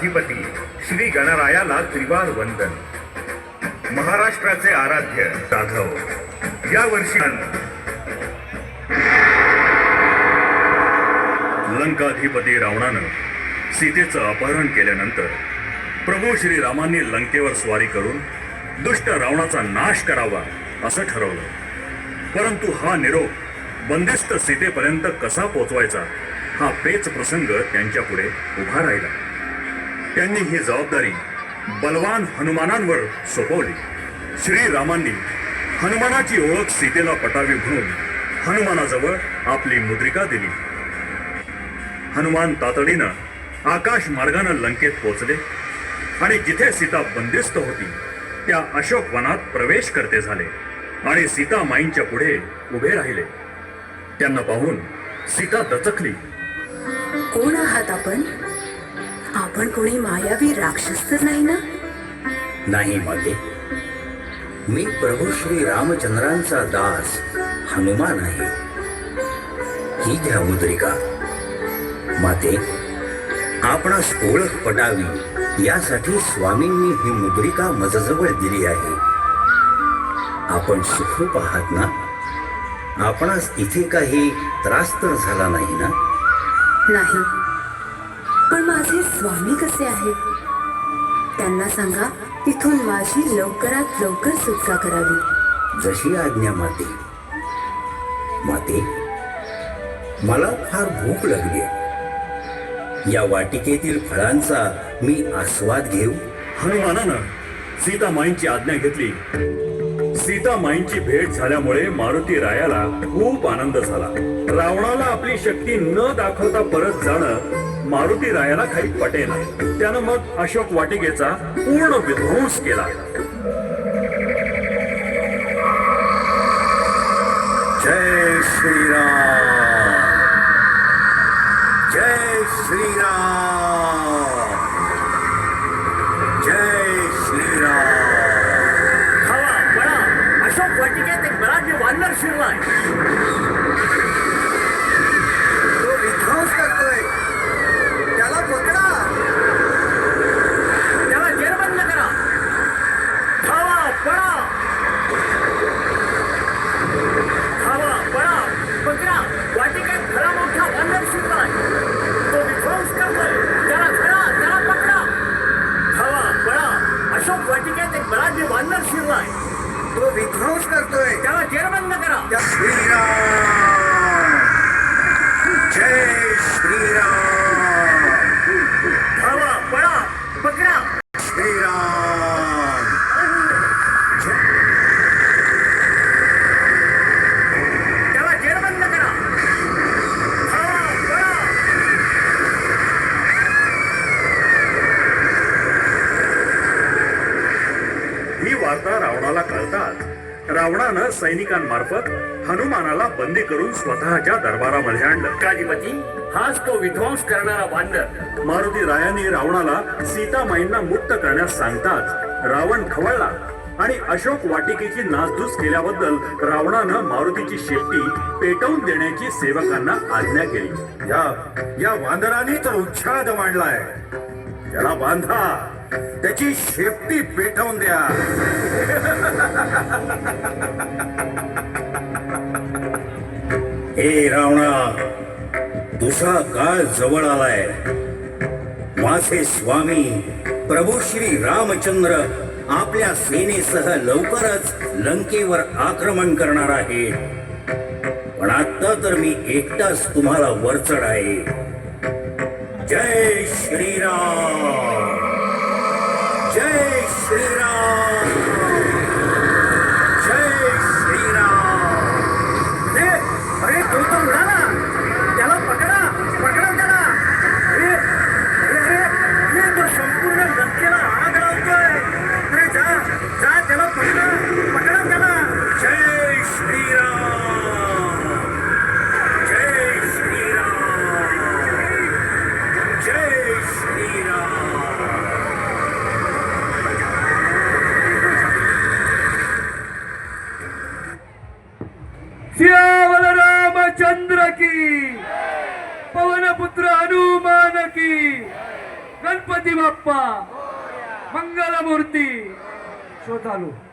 अधिपती श्री गणरायाला त्रिवार वंदन. महाराष्ट्राचे आराध्य जाधव. या वर्षी लंकाधिपती रावणानं सीतेचं अपहरण केल्यानंतर प्रभू श्रीरामांनी लंकेवर स्वारी करून दुष्ट रावणाचा नाश करावा असं ठरवलं. परंतु हा निरोप बंदिस्त सीतेपर्यंत कसा पोचवायचा हा पेच प्रसंग त्यांच्या पुढे उभा राहिला. त्यांनी ही जबाबदारी बलवान हनुमानांवर सोपवली. श्रीरामांनी हनुमानाची ओळख सीतेला पटावी म्हणून हनुमानाजवळ आपली मुद्रिका दिली. हनुमान तातडीनं आकाश मार्गानं लंकेत पोचले आणि जिथे सीता बंदिस्त होती त्या अशोक वनात प्रवेश करते झाले आणि सीता माईंच्या पुढे उभे राहिले. त्यांना पाहून सीता दचकली. कोण आहात आपण? आपण कोणी मायावी राक्षस तर नाही ना? नाही माते मी प्रभू श्री रामचंद्रांचा दास हनुमान आहे. ही घ्या मुद्रिका. माते आपणास ओळख पटावी. यासाठी स्वामींनी ही मुद्रिका मजजवळ दिली आहे. आपण सुखरूप आहात ना? आपणास इथे काही त्रास तर झाला नाही ना? नाही. पण माझे स्वामी कसे आहेत? त्यांना सांगा इथून माझी लवकरात लवकर सुटका करावी. जशी आज्ञा माते. माते मला फार भूक लागली या वाटिकेतील फळांचा मी आस्वाद घेऊ. हनुमानानं सीता माईंची आज्ञा घेतली. सीतामाईंची भेट झाल्यामुळे मारुती रायाला खूप आनंद झाला. रावणाला आपली शक्ती न दाखवता परत जाणं मारुती रायाला काही पटेना त्यानं मग अशोक वाटिकेचा पूर्ण विध्वंस केला. जय श्रीराम. जय श्रीराम. your life. वार्ता रावणाला कळताच रावणानं सैनिकांमार्फत हनुमानाला बंदी करून स्वतःच्या दरबारामध्ये आणलं. काजीपती हाच तो विध्वंस करणारा वानर मारुती रायाने रावणाला सीतामाईंना मुक्त करण्यास सांगताच रावण खवळला आणि अशोक वाटिकेची नासधूस केल्याबद्दल रावणानं मारुतीची शेपटी पेटवून देण्याची सेवकांना आज्ञा केली. या या वानराने तर उच्छाद मांडलाय. त्याला बांधा. त्याची शेपटी पेटवून द्या. हे रावणा तुझा काळ जवळ आलाय. माझे स्वामी प्रभू श्री रामचंद्र आपल्या सेनेसह लवकरच लंकेवर आक्रमण करणार आहे पण आता तर मी एकटाच तुम्हाला वरचढ आहे. जय श्रीराम! जय श्रीराम जय श्रीराम अरे अरे तो तर उडाला त्याला पकडा पकडा त्याला अरे अरे अरे अरे तो संपूर्ण लंकेला आग लावतोय अरे जा जा त्याला पकडा पकडा त्याला जय श्रीराम जय श्रीराम जय श्रीराम गणपती बाप्पा. मंगलमूर्ती. शो चालू.